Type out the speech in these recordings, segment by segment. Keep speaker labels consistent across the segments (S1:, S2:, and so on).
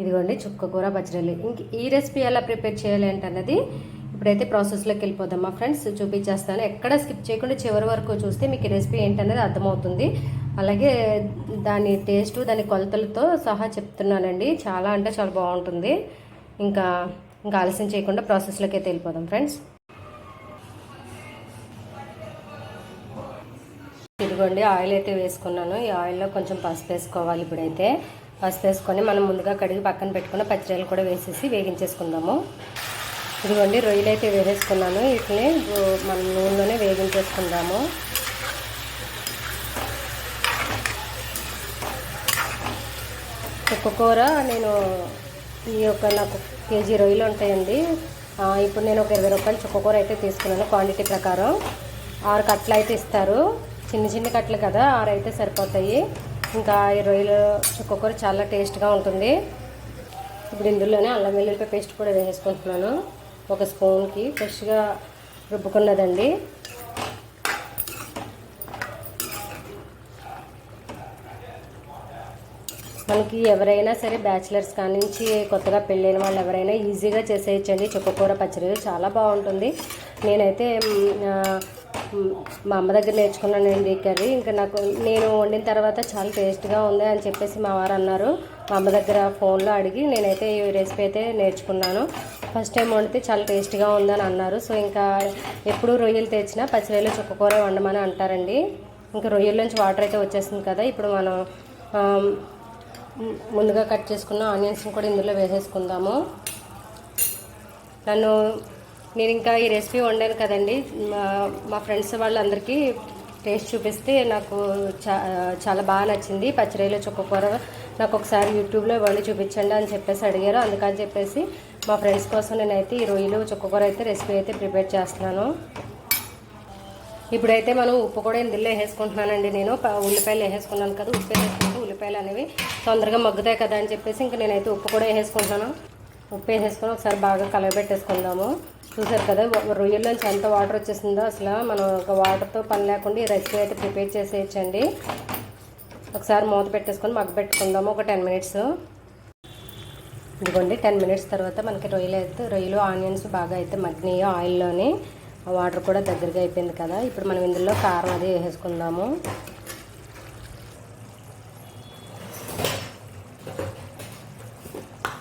S1: ఇదిగోండి చుక్క కూర బజ్రల్లి ఇంక ఈ రెసిపీ ఎలా ప్రిపేర్ చేయాలి ఏంటన్నది ఇప్పుడైతే ప్రాసెస్లోకి వెళ్ళిపోదాం మా ఫ్రెండ్స్? చూపించేస్తాను. ఎక్కడ స్కిప్ చేయకుండా చివరి వరకు చూస్తే మీకు ఈ రెసిపీ ఏంటనేది అర్థమవుతుంది. అలాగే దాని టేస్ట్ దాని కొలతలతో సహా చెప్తున్నానండి. చాలా అంటే చాలా బాగుంటుంది. ఇంకా ఇంకా ఆలస్యం చేయకుండా ప్రాసెస్లోకి అయితే వెళ్ళిపోదాం ఫ్రెండ్స్. ఇదిగోండి ఆయిల్ అయితే వేసుకున్నాను. ఈ ఆయిల్లో కొంచెం పసుపు వేసుకోవాలి ఇప్పుడైతే. పసుపు వేసుకొని మనం ముందుగా కడిగి పక్కన పెట్టుకున్న పచ్చిరొయ్యలు కూడా వేసేసి వేగించేసుకుందాము. ఇదిగోండి రొయ్యలు అయితే వేసేసుకున్నాను. వీటిని మనం నూనెలోనే వేగించేసుకుందాము. ఒక్క కూర నేను ఈ యొక్క నాకు కేజీ రొయ్యలు ఉంటాయండి. ఇప్పుడు నేను ఒక ఇరవై రూపాయలు చుక్కకూర అయితే తీసుకున్నాను క్వాంటిటీ ప్రకారం. ఆరు కట్టలు అయితే ఇస్తారు. చిన్న చిన్న కట్టలు కదా ఆరు అయితే సరిపోతాయి. ఇంకా ఈ రొయ్యలు చుక్కకూర చాలా టేస్ట్గా ఉంటుంది. ఇప్పుడు ఇందులోనే అల్లం వెల్లుల్లిపాయ పేస్ట్ కూడా వేసేసుకుంటున్నాను. ఒక స్పూన్కి ఫ్రెష్గా రుబ్బుకున్నదండి. మనకి ఎవరైనా సరే బ్యాచిలర్స్ కానించి కొత్తగా పెళ్ళైన వాళ్ళు ఎవరైనా ఈజీగా చేసేయచ్చండి. చుక్కకూర పచ్చడి చాలా బాగుంటుంది. నేనైతే మా అమ్మ దగ్గర నేర్చుకున్నానండి ఈ కర్రీ. ఇంకా నాకు నేను వండిన తర్వాత చాలా టేస్ట్గా ఉంది అని చెప్పేసి మా వారు అన్నారు. మా అమ్మ దగ్గర ఫోన్లో అడిగి నేనైతే ఈ రెసిపీ అయితే నేర్చుకున్నాను. ఫస్ట్ టైం వండితే చాలా టేస్ట్గా ఉందని అన్నారు. సో ఇంకా ఎప్పుడు రొయ్యలు తెచ్చినా పచ్చిరొయ్యలు చుక్కకూర వండమని అంటారండి. ఇంకా రొయ్యల్లోంచి వాటర్ అయితే వచ్చేస్తుంది కదా ఇప్పుడు మనం ముందుగా కట్ చేసుకున్న ఆనియన్స్ని కూడా ఇందులో వేసేసుకుందాము. నన్ను నేను ఇంకా ఈ రెసిపీ వండాను కదండి. మా మా ఫ్రెండ్స్ వాళ్ళందరికీ టేస్ట్ చూపిస్తే నాకు చా చాలా బాగా నచ్చింది. పచ్చిరొయ్యల చుక్కకూర నాకు ఒకసారి యూట్యూబ్లో వండి చూపించండి అని చెప్పేసి అడిగారు. అందుకని చెప్పేసి మా ఫ్రెండ్స్ కోసం నేనైతే ఈ రొయ్యలు చుక్కకూర అయితే రెసిపీ అయితే ప్రిపేర్ చేస్తున్నాను. ఇప్పుడైతే మనం ఉప్పు కూడా ఇందులో వేసేసుకుంటున్నానండి నేను. ఉల్లిపాయలు వేసేసుకున్నాను కదా ఉప్పు వేసేసుకుంటే ఉల్లిపాయలు అనేవి తొందరగా మగ్గుతాయి కదా అని చెప్పేసి ఇంకా నేనైతే ఉప్పు కూడా వేసేసుకుంటాను ఉప్పు వేసేసుకొని ఒకసారి బాగా కలవబెట్టేసుకుందాము. చూసారు కదా రొయ్యల్లోంచి ఎంత వాటర్ వచ్చేసిందో అసలు మనం ఒక వాటర్తో పని లేకుండా ఈ రెసిపీ అయితే ప్రిపేర్ చేసేయచ్చండి. ఒకసారి మూత పెట్టేసుకొని మగ్గ పెట్టుకుందాము ఒక టెన్ మినిట్స్. ఇదిగోండి టెన్ మినిట్స్ తర్వాత మనకి రొయ్యలు అయితే రొయ్యలు ఆనియన్స్ బాగా అయితే మగ్గినాయి ఆయిల్లోని. ఆ వాటర్ కూడా దగ్గరగా అయిపోయింది కదా ఇప్పుడు మనం ఇందులో కారం అది వేసేసుకుందాము.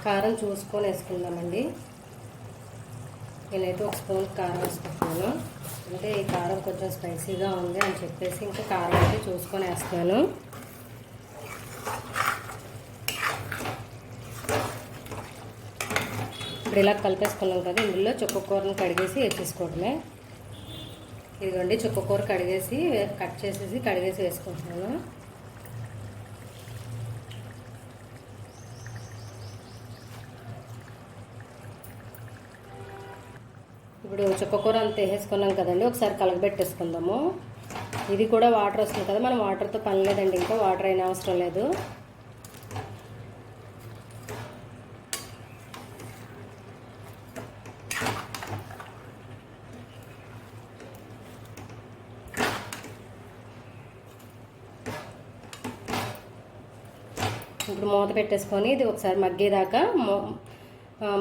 S1: కారం చూసుకొని వేసుకుందామండి. నేనైతే ఒక స్పూన్ కారం వేసుకుంటున్నాను. అంటే ఈ కారం కొంచెం స్పైసీగా ఉంది అని చెప్పేసి ఇంకా కారం అయితే చూసుకొని వేస్తున్నాను ఇప్పుడు ఇలా కలిపేసుకున్నాం కదా ఇందులో చుక్కకూరను కడిగేసి వేసేసుకోవడమే. ఇదిగోండి చుక్కకూర కడిగేసి కట్ చేసేసి కడిగేసి వేసుకుంటున్నాను. ఇప్పుడు చుక్కకూర అంతా వేసేసుకున్నాం కదండి ఒకసారి కలగబెట్టేసుకుందాము ఇది కూడా వాటర్ వస్తుంది కదా మనం వాటర్తో పని లేదండి ఇంకా వాటర్ అయిన అవసరం లేదు. ఇప్పుడు మూత పెట్టేసుకొని ఇది ఒకసారి మగ్గేదాకా మూ-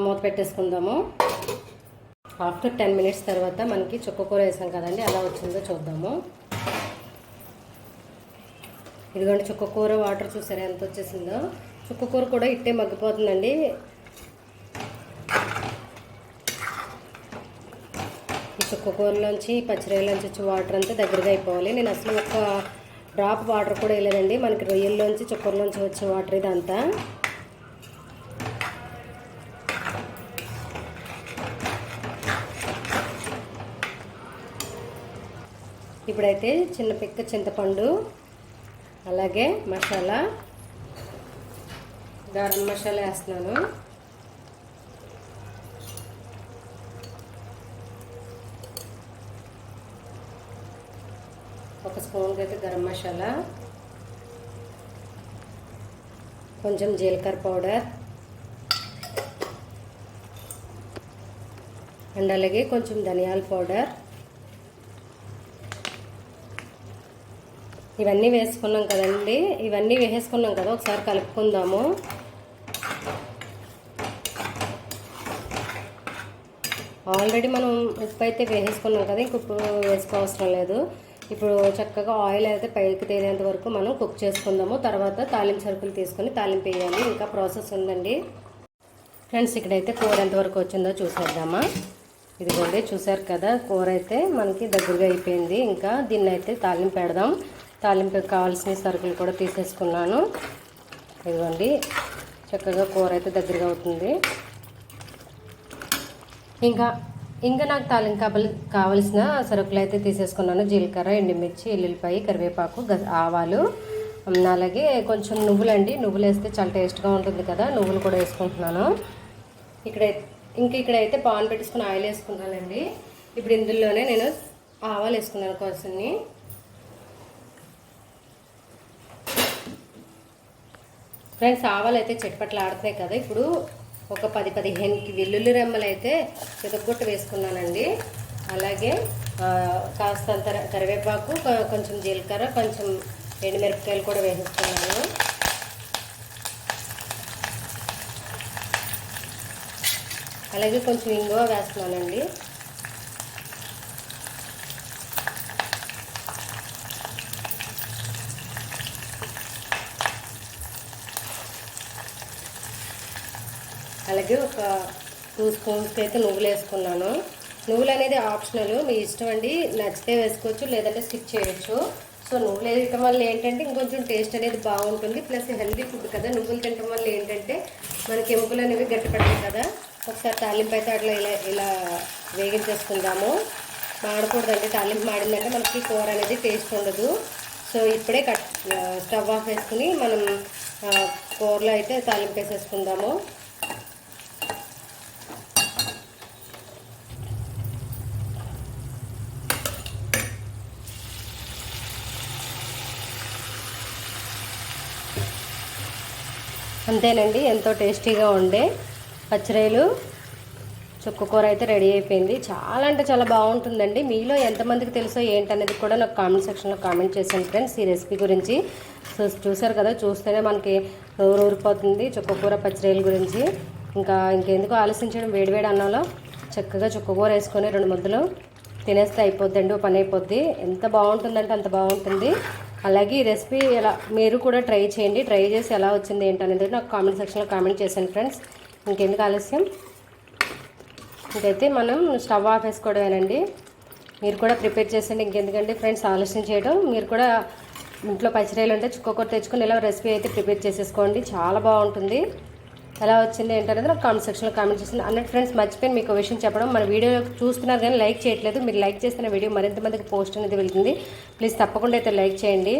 S1: మూత పెట్టేసుకుందాము. ఆఫ్టర్ టెన్ మినిట్స్ తర్వాత మనకి చుక్కకూర వేసాం కదండి ఎలా వచ్చిందో చూద్దాము. ఇదిగోండి చుక్కకూర వాటర్ చూసారా ఎంత వచ్చేసిందో? చుక్కకూర కూడా ఇట్టే మగ్గిపోతుందండి. ఈ చుక్కకూరలోంచి పచ్చిరొయ్యలోంచి వచ్చే వాటర్ అంతా దగ్గరగా అయిపోవాలి. నేను అసలు ఒక డ్రాప్ వాటర్ కూడా వేయలేదండి. మనకి రొయ్యల్లోంచి చుక్కూరలోంచి వచ్చే వాటర్ ఇదంతా. ఇప్పుడైతే చిన్న పిక్క చింతపండు అలాగే మసాలా గరం మసాలా వేస్తున్నాను. ఒక స్పూన్కి అయితే గరం మసాలా కొంచెం జీలకర్ర పౌడర్ అండ్ అలాగే కొంచెం ధనియాల పౌడర్. ఇవన్నీ వేసుకున్నాం కదండి. ఇవన్నీ వేసేసుకున్నాం కదా ఒకసారి కలుపుకుందాము. ఆల్రెడీ మనం ఉప్పు అయితే వేసేసుకున్నాం కదా ఇంక ఉప్పు వేసుకోవసరం లేదు. ఇప్పుడు చక్కగా ఆయిల్ అయితే పైకి తేలేంత వరకు మనం కుక్ చేసుకుందాము. తర్వాత తాలింపు సరుకులు తీసుకొని తాలింపు వేయాలి. ఇంకా ప్రాసెస్ ఉందండి. ఫ్రెండ్స్ ఇక్కడైతే కూర ఎంతవరకు వచ్చిందో చూసేద్దామా. ఇదిగోండి చూసారు కదా కూర అయితే మనకి దగ్గరగా అయిపోయింది. ఇంకా దీన్ని అయితే తాలింపు పెడదాం. తాలింపుకి కావాల్సిన సరుకులు కూడా తీసేసుకున్నాను. ఇదిగోండి చక్కగా కూర అయితే దగ్గరగా అవుతుంది. ఇంకా ఇంకా నాకు తాలింపు కావలసిన సరుకులు అయితే తీసేసుకున్నాను. జీలకర్ర ఎండుమిర్చి ఎల్లుల్లిపాయ కరివేపాకు గ- ఆవాలు అలాగే కొంచెం నువ్వులండి. నువ్వులు వేస్తే చాలా టేస్ట్గా ఉంటుంది కదా నువ్వులు కూడా వేసుకుంటున్నాను. ఇక్కడ ఇంకా ఇక్కడైతే పాన్ పెట్టేసుకుని ఆయిల్ వేసుకున్నానండి ఇప్పుడు ఇందులోనే నేను ఆవాలు వేసుకున్నాను కొన్ని ఫ్రెండ్స్ ఆవాలు అయితే చెట్పట్లు ఆడుతున్నాయి కదా ఇప్పుడు ఒక పది పదిహేను వెల్లుల్లి రెమ్మలు అయితే పితగొట్టు వేసుకున్నానండి. అలాగే కాస్తంత కరివేపాకు కొంచెం జీలకర్ర కొంచెం ఎండుమిరపకాయలు కూడా వేసేసుకున్నాను. అలాగే కొంచెం ఇంగువ వేస్తున్నానండి. అలాగే ఒక టూ స్పూన్స్కి అయితే నువ్వులు వేసుకున్నాను. నువ్వులు అనేది ఆప్షనల్. మీ ఇష్టం అండి నచ్చితే వేసుకోవచ్చు లేదంటే స్కిప్ చేయొచ్చు. సో నువ్వులు వేయటం వల్ల ఏంటంటే ఇంకొంచెం టేస్ట్ అనేది బాగుంటుంది. ప్లస్ హెల్దీ ఫుడ్ కదా నువ్వులు తినటం వల్ల ఏంటంటే మనకి ఎముకలు అనేవి గట్టిపడతాయి కదా. ఒకసారి తాలింపు అయితే అట్లా ఇలా ఇలా వేగించేసుకుందాము. మాడకూడదండి తాలింపు మాడిందంటే మనకి కూర అనేది టేస్ట్ ఉండదు. సో ఇప్పుడే కట్ స్టవ్ ఆఫ్ వేసుకుని మనం కూరలో అయితే తాలింపు వేసేసుకుందాము. అంతేనండి ఎంతో టేస్టీగా ఉండే పచ్చిరాయలు చుక్క కూర అయితే రెడీ అయిపోయింది. చాలా అంటే చాలా బాగుంటుందండి. మీలో ఎంతమందికి తెలుసో ఏంటనేది కూడా నాకు కామెంట్ సెక్షన్లో కామెంట్ చేశాను ఫ్రెండ్స్. ఈ రెసిపీ గురించి సో చూసారు కదా చూస్తేనే మనకి నోరు ఊరిపోతుంది చుక్క కూర పచ్చిరొయ్యల గురించి. ఇంకా ఇంకెందుకు ఆలోచించడం వేడివేడి అన్నంలో? చక్కగా చుక్క కూర వేసుకొని రెండు ముద్దలు తినేస్తే అయిపోద్దండి ఓ పని అయిపోద్ది. ఎంత బాగుంటుందంటే అంత బాగుంటుంది. అలాగే ఈ రెసిపీ ఎలా మీరు కూడా ట్రై చేయండి. ట్రై చేసి ఎలా వచ్చింది ఏంటనేది నాకు కామెంట్ సెక్షన్లో కామెంట్ చేశాను ఫ్రెండ్స్. ఇంకెందుకు ఆలస్యం? ఇంకైతే మనం స్టవ్ ఆఫ్ వేసుకోవడమేనండి. మీరు కూడా ప్రిపేర్ చేసండి ఇంకెందుకంటే ఫ్రెండ్స్ ఆలస్యం చేయడం. మీరు కూడా ఇంట్లో పచ్చిరాయలు ఉంటే చుక్క తెచ్చుకొని ఇలా రెసిపీ అయితే ప్రిపేర్ చేసేసుకోండి. చాలా బాగుంటుంది. ఎలా వచ్చింది ఏంటనేది నాకు కామెంట్ సెక్షన్లో కామెంట్ చేసింది అన్నట్టు ఫ్రెండ్స్ మర్చిపోయిన మీకు విషయం చెప్పడం. మన వీడియో చూస్తున్నారు కానీ లైక్ చేయట్లేదు. మీరు లైక్ చేస్తున్న వీడియో మరింత మందికి పోస్ట్ అనేది వెళ్తుంది. ప్లీజ్ తప్పకుండా అయితే లైక్ చేయండి.